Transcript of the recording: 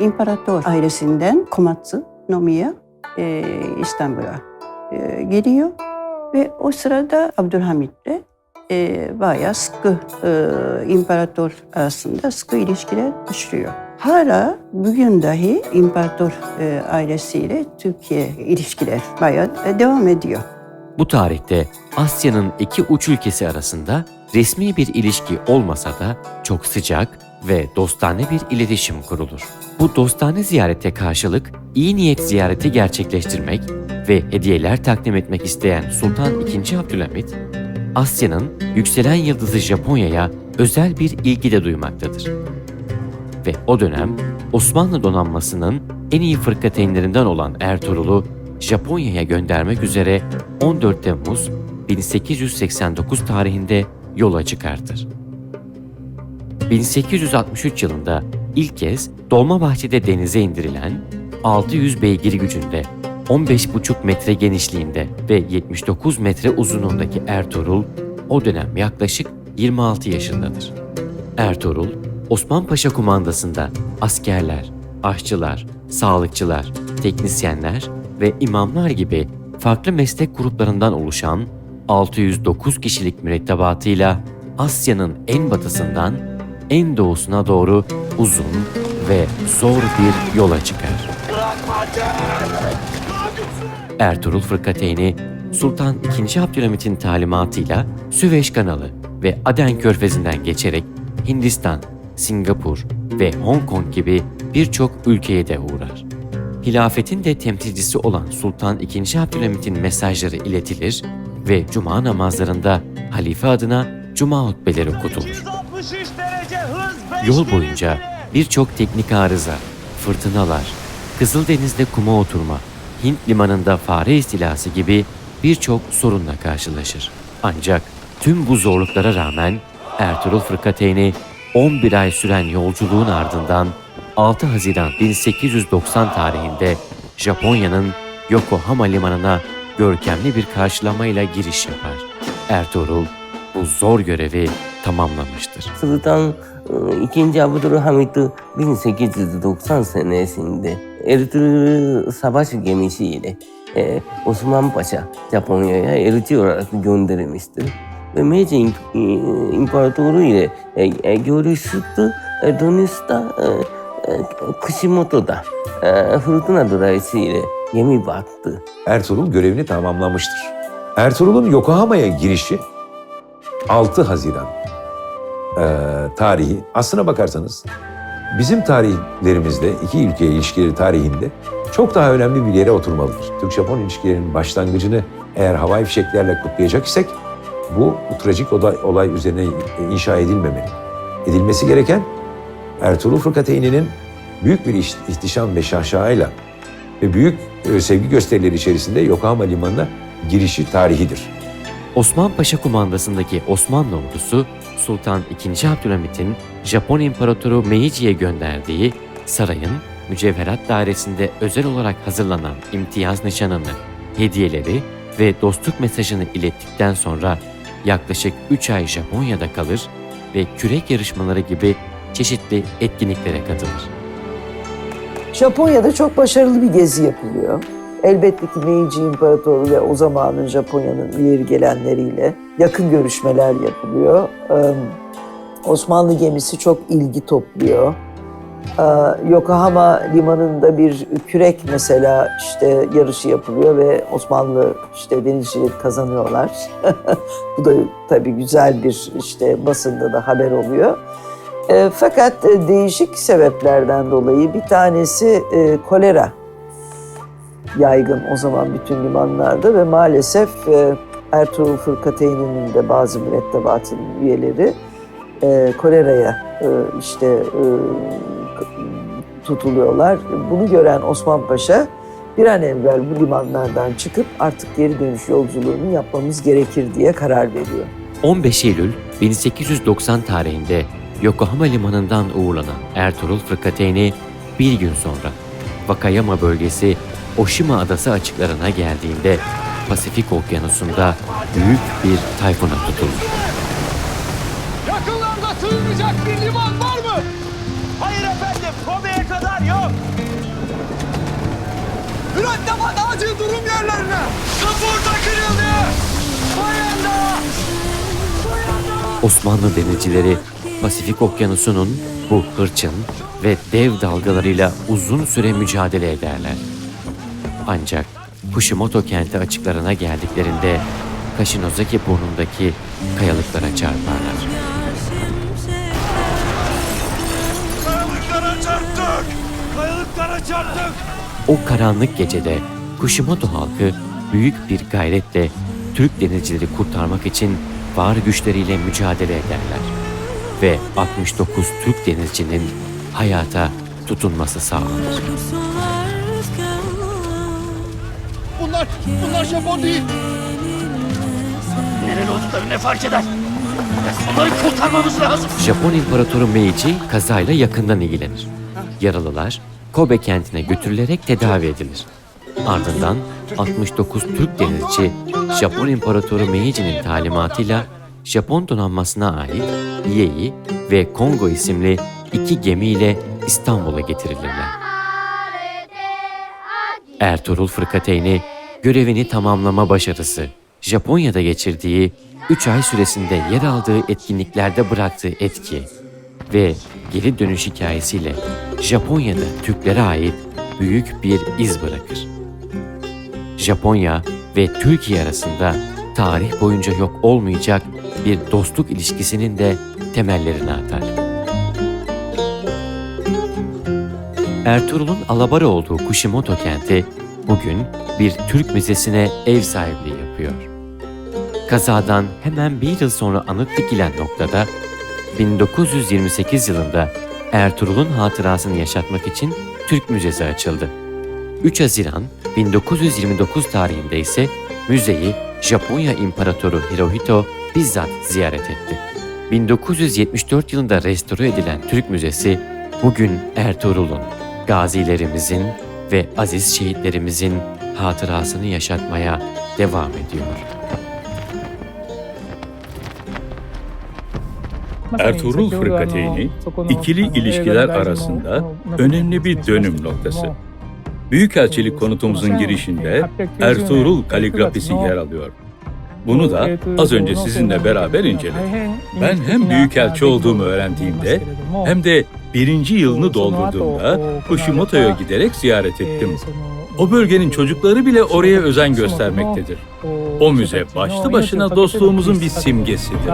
imparator ailesinden Komatsu Nomiya e, İstanbul'a e, geliyor. Ve o sırada Abdülhamit'le e, bayağı sıkı e, imparator arasında sıkı ilişkiler başlıyor. Hala bugün dahi imparator e, ailesiyle Türkiye ilişkiler bayağı e, devam ediyor. Bu tarihte Asya'nın iki uç ülkesi arasında resmi bir ilişki olmasa da çok sıcak ve dostane bir iletişim kurulur. Bu dostane ziyarete karşılık iyi niyet ziyareti gerçekleştirmek ve hediyeler takdim etmek isteyen Sultan II. Abdülhamit, Asya'nın yükselen yıldızı Japonya'ya özel bir ilgi de duymaktadır. Ve o dönem Osmanlı donanmasının en iyi fırkateynlerinden olan Ertuğrul'u Japonya'ya göndermek üzere 14 Temmuz 1889 tarihinde yola çıkartır. 1863 yılında ilk kez Dolmabahçe'de denize indirilen 600 beygir gücünde 15,5 metre genişliğinde ve 79 metre uzunluğundaki Ertuğrul o dönem yaklaşık 26 yaşındadır. Ertuğrul, Osman Paşa kumandasında askerler, aşçılar, sağlıkçılar, teknisyenler ve imamlar gibi farklı meslek gruplarından oluşan 609 kişilik mürettebatıyla Asya'nın en batısından en doğusuna doğru uzun ve zor bir yola çıkar. Ertuğrul Fırkateyni Sultan II. Abdülhamit'in talimatıyla Süveyş Kanalı ve Aden Körfezi'nden geçerek Hindistan, Singapur ve Hong Kong gibi birçok ülkeye de uğrar. Hilafetin de temsilcisi olan Sultan II. Abdülhamit'in mesajları iletilir ve cuma namazlarında halife adına cuma hutbeleri okutulur. Yol boyunca birçok teknik arıza, fırtınalar, Kızıldeniz'de kuma oturma, Hint limanında fare istilası gibi birçok sorunla karşılaşır. Ancak tüm bu zorluklara rağmen Ertuğrul Fırkateyni 11 ay süren yolculuğun ardından 6 Haziran 1890 tarihinde Japonya'nın Yokohama limanına görkemli bir karşılamayla giriş yapar. Ertuğrul bu zor görevi tamamlamıştır. Sıvıdan 2. Abdülhamit'i 1890 senesinde Ertuğrul Savaş gemisiyle e, Osman Paşa Japonya'ya elçi olarak gönderilmiştir. Ve Meiji e, İmparatoru ile e, görüştü. E, dönüşte e, Kuşimoto'da e, e fırtına e, dolayısıyla gemi battı. Ertuğrul görevini tamamlamıştır. Ertuğrul'un Yokohama'ya girişi 6 Haziran tarihi. Aslına bakarsanız bizim tarihlerimizde iki ülke ilişkileri tarihinde çok daha önemli bir yere oturmalıdır. Türk-Japon ilişkilerinin başlangıcını eğer havai fişeklerle kutlayacak isek bu, bu trajik olay, olay üzerine inşa edilmemeli. Edilmesi gereken Ertuğrul Fırkateyni'nin büyük bir iş- ihtişam ve şaşayla ve büyük e, sevgi gösterileri içerisinde Yokohama Limanı'na girişi tarihidir. Osman Paşa kumandasındaki Osmanlı ordusu Sultan II. Abdülhamit'in Japon İmparatoru Meiji'ye gönderdiği sarayın mücevherat dairesinde özel olarak hazırlanan imtiyaz nişanını, hediyeleri ve dostluk mesajını ilettikten sonra yaklaşık 3 ay Japonya'da kalır ve kürek yarışmaları gibi çeşitli etkinliklere katılır. Japonya'da çok başarılı bir gezi yapılıyor. Elbette ki Meiji İmparatoru ve o zamanın Japonya'nın ileri gelenleriyle yakın görüşmeler yapılıyor. Ee, Osmanlı gemisi çok ilgi topluyor. Ee, Yokohama limanında bir kürek mesela işte yarışı yapılıyor ve Osmanlı işte denizcilik kazanıyorlar. Bu da tabii güzel bir işte basında da haber oluyor. E, fakat e, değişik sebeplerden dolayı bir tanesi e, kolera yaygın o zaman bütün limanlarda ve maalesef e, Ertuğrul Fırkateyni'nin de bazı mürettebatının üyeleri e, koleraya e, işte e, tutuluyorlar. Bunu gören Osman Paşa bir an evvel bu limanlardan çıkıp artık geri dönüş yolculuğunu yapmamız gerekir diye karar veriyor. 15 Eylül 1890 tarihinde Yokohama limanından uğurlanan Ertuğrul Fırkateyni bir gün sonra Wakayama bölgesi Oshima Adası açıklarına geldiğinde Pasifik Okyanusu'nda büyük bir tayfuna tutulur. Yakınlarda sığınacak bir liman var mı? Hayır efendim, Kobe'ye kadar yok. Mürettebat acil durum yerlerine! Kaporta kırıldı! Bayanda! Osmanlı denizcileri Pasifik Okyanusu'nun bu hırçın ve dev dalgalarıyla uzun süre mücadele ederler. Ancak Kushimoto kenti açıklarına geldiklerinde Kashinozaki burnundaki kayalıklara çarparlar. Kayalıklara çarptık. Kayalıklara çarptık. O karanlık gecede Kushimoto halkı büyük bir gayretle Türk denizcileri kurtarmak için var güçleriyle mücadele ederler. Ve 69 Türk denizcinin hayata tutunması sağlanır. Bunlar, bunlar Japon değil. Nereli oldukları ne fark eder? Onları kurtarmamız lazım. Japon İmparatoru Meiji kazayla yakından ilgilenir. Yaralılar Kobe kentine götürülerek tedavi edilir. Ardından 69 Türk denizci Japon İmparatoru Meiji'nin talimatıyla Japon donanmasına ait Yei ve Kongo isimli iki gemiyle İstanbul'a getirilirler. Ertuğrul Fırkateyni görevini tamamlama başarısı, Japonya'da geçirdiği 3 ay süresinde yer aldığı etkinliklerde bıraktığı etki ve geri dönüş hikayesiyle Japonya'da Türklere ait büyük bir iz bırakır. Japonya ve Türkiye arasında tarih boyunca yok olmayacak bir dostluk ilişkisinin de temellerini atar. Ertuğrul'un alabora olduğu Kushimoto kenti bugün bir Türk müzesine ev sahipliği yapıyor. Kazadan hemen bir yıl sonra anıt dikilen noktada 1928 yılında Ertuğrul'un hatırasını yaşatmak için Türk Müzesi açıldı. 3 Haziran 1929 tarihinde ise müzeyi Japonya İmparatoru Hirohito bizzat ziyaret etti. 1974 yılında restore edilen Türk Müzesi bugün Ertuğrul'un, gazilerimizin ve aziz şehitlerimizin hatırasını yaşatmaya devam ediyor. Ertuğrul Fırkateyni, ikili ilişkiler arasında önemli bir dönüm noktası. Büyükelçilik konutumuzun girişinde Ertuğrul kaligrafisi yer alıyor. Bunu da az önce sizinle beraber inceledik. Ben hem büyükelçi olduğumu öğrendiğimde hem de birinci yılını doldurduğumda Kushimoto'ya giderek ziyaret ettim. O bölgenin çocukları bile oraya özen göstermektedir. O müze başlı başına dostluğumuzun bir simgesidir.